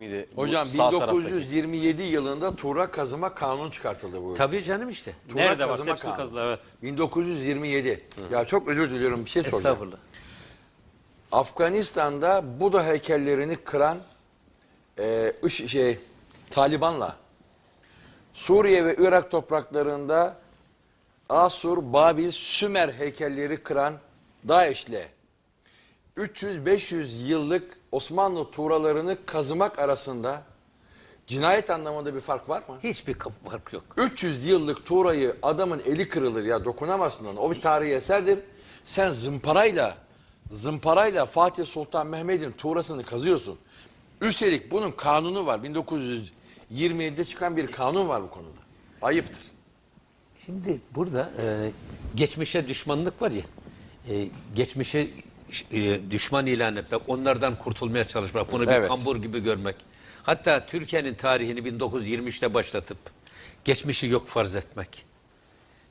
miydi? Hocam sağ taraftaki. 1927 yılında Tuğra kazıma kanunu çıkartıldı bu. Tabii canım işte. Tuğra Nerede var? kazıma Hepsi kanunu. kazılı evet. 1927. Ya çok özür diliyorum bir şey soracağım. Estağfurullah. Afganistan'da Buda heykellerini kıran e, IŞ- şey Taliban'la Suriye ve Irak topraklarında Asur, Babil, Sümer heykelleri kıran DAEŞ'le 300-500 yıllık Osmanlı tuğralarını kazımak arasında cinayet anlamında bir fark var mı? Hiçbir fark yok. 300 yıllık tuğrayı adamın eli kırılır ya dokunamazsın ona. O bir tarihi eserdir. Sen zımparayla zımparayla Fatih Sultan Mehmet'in tuğrasını kazıyorsun. Üstelik bunun kanunu var. 1927'de çıkan bir kanun var bu konuda. Ayıptır. Şimdi burada e, geçmişe düşmanlık var ya, e, geçmişe e, düşman ilan etmek, onlardan kurtulmaya çalışmak, bunu bir Evet. kambur gibi görmek. Hatta Türkiye'nin tarihini 1923'te başlatıp geçmişi yok farz etmek.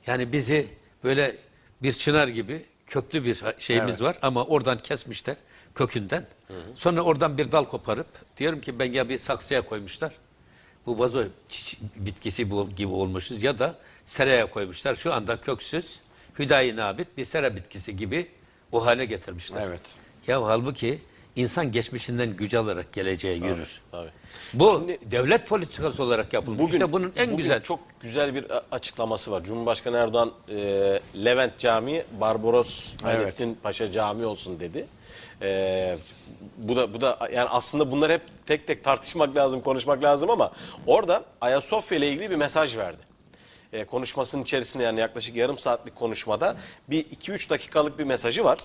Yani bizi böyle bir çınar gibi köklü bir şeyimiz Evet. var ama oradan kesmişler kökünden. Sonra oradan bir dal koparıp diyorum ki ben ya bir saksıya koymuşlar. Bu vazo bitkisi bu gibi olmuşuz ya da seraya koymuşlar. Şu anda köksüz, hüdayi nabit bir sera bitkisi gibi o hale getirmişler. Evet. Ya halbuki insan geçmişinden güç alarak geleceğe yürür. Tabii. Bu Şimdi- devlet politikası olarak yapılmış. Bugün, işte bunun en bugün güzel çok güzel bir a- açıklaması var. Cumhurbaşkanı Erdoğan e, Levent Camii Barbaros Hayrettin Paşa Camii olsun dedi. E, bu da bu da yani aslında bunlar hep tek tek tartışmak lazım, konuşmak lazım ama orada Ayasofya ile ilgili bir mesaj verdi. E, konuşmasının içerisinde yani yaklaşık yarım saatlik konuşmada bir 2-3 dakikalık bir mesajı var.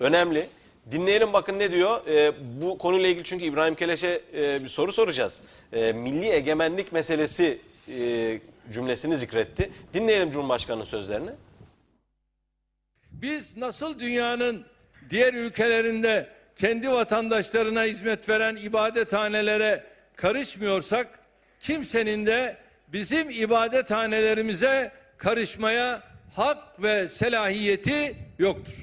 Önemli. Dinleyelim bakın ne diyor. E, bu konuyla ilgili çünkü İbrahim Keleş'e e, bir soru soracağız. E, milli egemenlik meselesi e, cümlesini zikretti. Dinleyelim Cumhurbaşkanı'nın sözlerini. Biz nasıl dünyanın diğer ülkelerinde kendi vatandaşlarına hizmet veren ibadethanelere karışmıyorsak kimsenin de bizim ibadethanelerimize karışmaya hak ve selahiyeti yoktur.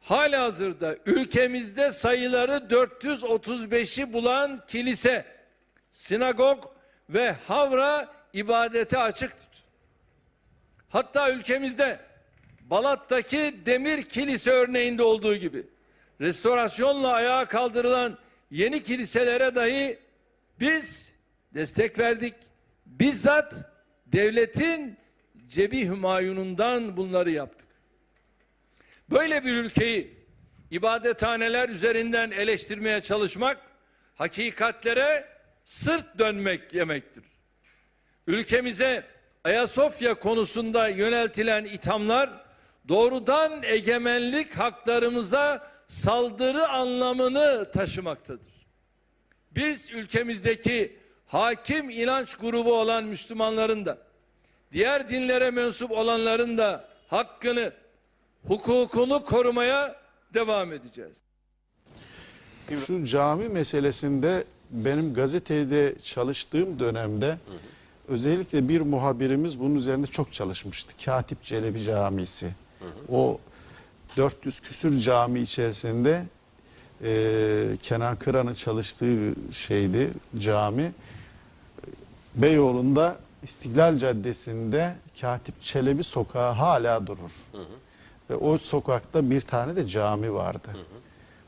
Halihazırda ülkemizde sayıları 435'i bulan kilise, sinagog ve havra ibadete açıktır. Hatta ülkemizde Balat'taki demir kilise örneğinde olduğu gibi restorasyonla ayağa kaldırılan yeni kiliselere dahi biz destek verdik. Bizzat devletin cebi hümayunundan bunları yaptık. Böyle bir ülkeyi ibadethaneler üzerinden eleştirmeye çalışmak hakikatlere sırt dönmek demektir ülkemize Ayasofya konusunda yöneltilen ithamlar doğrudan egemenlik haklarımıza saldırı anlamını taşımaktadır. Biz ülkemizdeki hakim inanç grubu olan Müslümanların da diğer dinlere mensup olanların da hakkını, hukukunu korumaya devam edeceğiz. Şu cami meselesinde benim gazetede çalıştığım dönemde özellikle bir muhabirimiz bunun üzerinde çok çalışmıştı. Katip Çelebi Camisi. O 400 küsür cami içerisinde e, Kenan Kıran'ın çalıştığı şeydi cami. Beyoğlu'nda İstiklal Caddesi'nde Katip Çelebi sokağı hala durur. Ve o sokakta bir tane de cami vardı.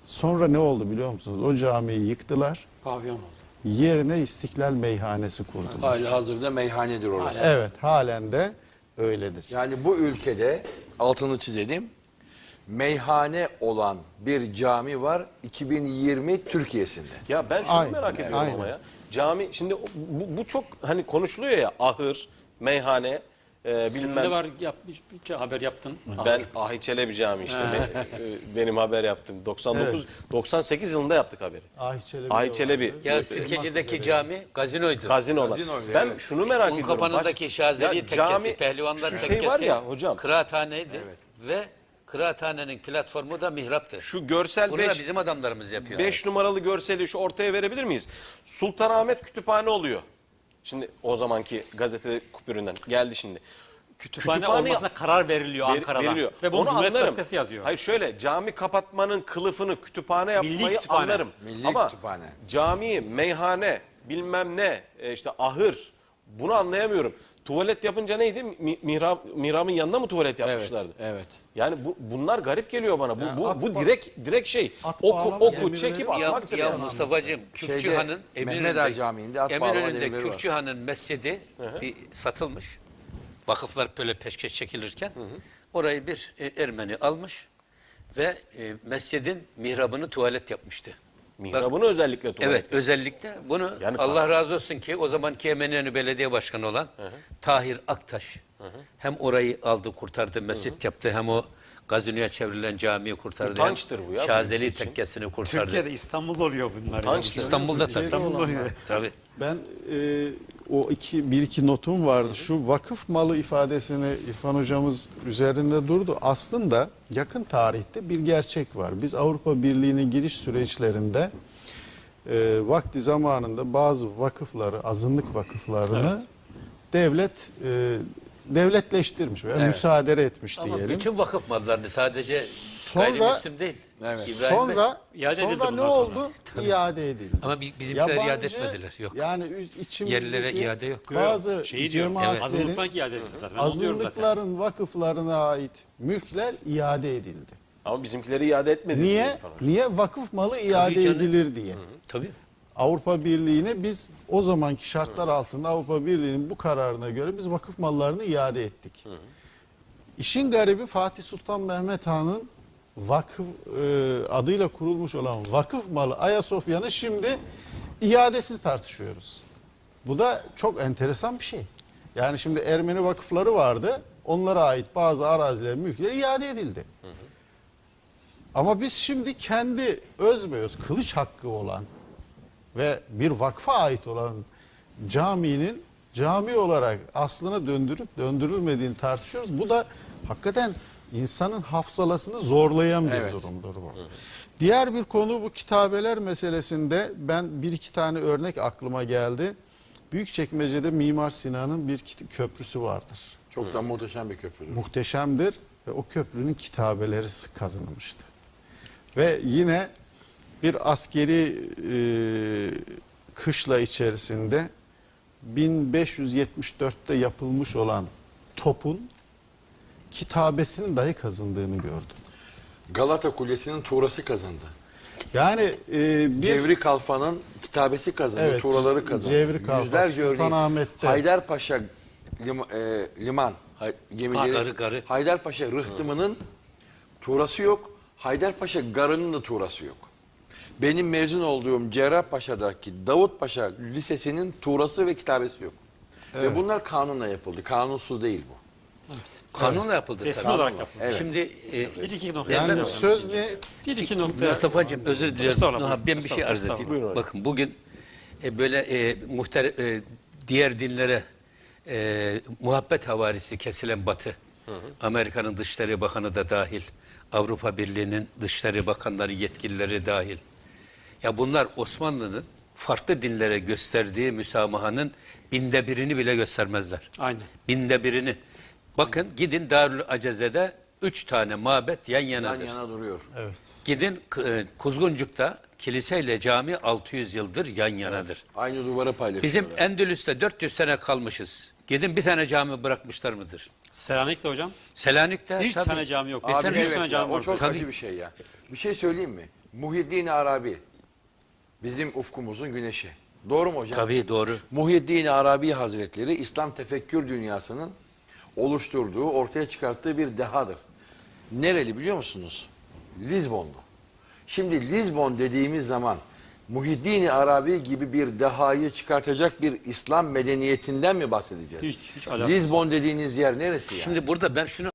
Sonra ne oldu biliyor musunuz? O camiyi yıktılar. Pavyon oldu. Yerine İstiklal Meyhanesi kurdular. Hali hazırda meyhanedir orası. Evet, halen de öyledir. Yani bu ülkede altını çizelim. Meyhane olan bir cami var 2020 Türkiye'sinde. Ya ben şunu Aynen, merak ediyorum aynen. ama ya. Cami şimdi bu, bu çok hani konuşuluyor ya ahır, meyhane, e, Senin bilmem. de var yapmış bir haber yaptın. Ben Ahi Çelebi Camii işte Be- e, benim haber yaptım. 99 98 yılında yaptık haberi. Ahi Çelebi. Ahi Çelebi ya Sirkeci'deki cami gazinoydu. gazinolar. Gazinoydu, Ben evet. şunu merak Un ediyorum. kapanındaki Baş- Şazeli Ya tekkesi, pehlivanlar Şu tekkesi. şey var ya hocam. Kıraathaneydi. Ve kıraathanenin platformu da mihraptı. Şu görsel Bunu da 5 bizim adamlarımız yapıyor. 5 numaralı görseli şu ortaya verebilir miyiz? Sultanahmet Kütüphane oluyor. Şimdi o zamanki gazete kupüründen geldi şimdi. kütüphane, Kütüphane- olmasına karar veriliyor Ver- Ankara'dan. veriliyor. Ve bunu Onu Cumhuriyet anlarım. Gazetesi yazıyor. Hayır şöyle cami kapatmanın kılıfını kütüphane yapmayı kütüphane. anlarım. Milli Ama kütüphane. cami, meyhane, bilmem ne, e, işte ahır bunu anlayamıyorum. Tuvalet yapınca neydi? Mi- Mihrab, mihrabın yanında mı tuvalet Evet, yapmışlardı? evet. Yani bu, bunlar garip geliyor bana. Bu, Yani bu, bu direkt direkt şey. at Oku, oku çekip Ya, atmaktır. ya yani. Mustafa'cığım Mehmet Ağa Camii'nde at Eminönü'nde demirleri var. Kürkçühan'ın mescidi bir satılmış. Vakıflar böyle peşkeş çekilirken orayı bir e, Ermeni almış ve e, mescidin mihrabını tuvalet yapmıştı. Mihrabını özellikle tuvalet. Evet özellikle bunu Yani Allah kas- razı olsun ki o zamanki Eminönü Belediye Başkanı olan Tahir Aktaş hem orayı aldı kurtardı mescit yaptı hem o Gazino'ya çevrilen camiyi kurtardı. Utançtır bu ya, Şazeli tekkesini kurtardı. Türkiye'de İstanbul'da oluyor bunlar. Utanç ya. İstanbul'da tabii. İstanbul'da oluyor. Tabii. Ben e, o iki bir iki notum vardı. Şu vakıf malı ifadesini İrfan hocamız üzerinde durdu. Aslında yakın tarihte bir gerçek var. Biz Avrupa Birliği'ne giriş süreçlerinde e, vakti zamanında bazı vakıfları, azınlık vakıflarını devlet e, devletleştirmiş veya müsaade etmiş Ama diyelim. bütün vakıf mallarını sadece Sonra- gayrimüslim değil. Evet. İbrahim Bey- Sonra İade sonra ne sonra. oldu? İade edildi. Ama bi- bizimkiler Yabancı, iade etmediler. Yok. Yani içimizdeki Yerlilere iade yok. Bazı Şeyi diyorum, cemaatlerin, azınlıktan iade edildi zaten. Ben azınlıkların vakıflarına ait mülkler iade edildi. Ama bizimkileri iade etmedi. Niye? Niye vakıf malı iade edilir diye. Tabii. Avrupa Birliği'ne biz o zamanki şartlar altında Avrupa Birliği'nin bu kararına göre biz vakıf mallarını iade ettik. İşin garibi Fatih Sultan Mehmet Han'ın vakıf e, adıyla kurulmuş olan vakıf malı Ayasofya'nın şimdi iadesini tartışıyoruz. Bu da çok enteresan bir şey. Yani şimdi Ermeni vakıfları vardı. Onlara ait bazı araziler, mülkler iade edildi. Ama biz şimdi kendi özbeöz kılıç hakkı olan ve bir vakfa ait olan caminin cami olarak aslına döndürüp döndürülmediğini tartışıyoruz. Bu da hakikaten insanın hafsalasını zorlayan bir Evet. durumdur bu. Diğer bir konu bu kitabeler meselesinde ben bir iki tane örnek aklıma geldi. Büyükçekmece'de Mimar Sinan'ın bir köprüsü vardır. Çok da muhteşem bir köprü. Muhteşemdir ve o köprünün kitabeleri kazanılmıştı. Ve yine bir askeri e, kışla içerisinde 1574'te yapılmış olan topun kitabesinin dahi kazındığını gördüm. Galata Kulesi'nin tuğrası kazandı. Yani e, bir Cevri Kalfa'nın kitabesi kazandı, Evet, tuğraları kazandı. Cevri Kalfa, Yüzlerce örneğin Sultanahmet'te. Haydarpaşa lim- e, liman hay- gemileri, garı, garı. Haydarpaşa rıhtımının tuğrası yok. Haydarpaşa garının da tuğrası yok. Benim mezun olduğum Cerrahpaşa'daki Davutpaşa Lisesi'nin tuğrası ve kitabesi yok. Ve bunlar kanunla yapıldı. Kanunsuz değil bu. Kanunla yapıldı Resmi tabii. olarak yapıldı. Evet. Şimdi e, Bir iki nokta. yani söz ne Bir iki nokta. Mustafa'cığım özür diliyorum. Daha ben bir şey arz edeyim. Bakın bugün e, böyle e, muhter, e, diğer dinlere e, muhabbet havarisi kesilen Batı, Amerika'nın Dışişleri Bakanı da dahil, Avrupa Birliği'nin Dışişleri Bakanları, yetkilileri dahil. Ya bunlar Osmanlı'nın farklı dinlere gösterdiği müsamahanın binde birini bile göstermezler. Aynen. Binde birini. Bakın gidin Darül Aceze'de üç tane mabet yan Yan yanadır. yana duruyor. evet. Gidin e, Kuzguncuk'ta kiliseyle cami 600 yıldır yan yanadır. Aynı duvara paylaşıyorlar. Bizim Endülüs'te 400 sene kalmışız. Gidin bir tane cami bırakmışlar mıdır? Selanik'te hocam. Selanik'te Bir tabii. tane cami yok. Bir Abi tane- evet tane ya, cami o var. çok Tabii. acı bir şey ya. Bir şey söyleyeyim mi? Muhyiddin Arabi bizim ufkumuzun güneşi. Doğru mu hocam? Tabii doğru. Muhyiddin Arabi Hazretleri İslam tefekkür dünyasının oluşturduğu, ortaya çıkarttığı bir dehadır. Nereli biliyor musunuz? Lizbonlu. Şimdi Lizbon dediğimiz zaman Muhyiddin Arabi gibi bir dehayı çıkartacak bir İslam medeniyetinden mi bahsedeceğiz? Hiç- hiç alakası Lizbon dediğiniz yer neresi yani? Şimdi burada ben şunu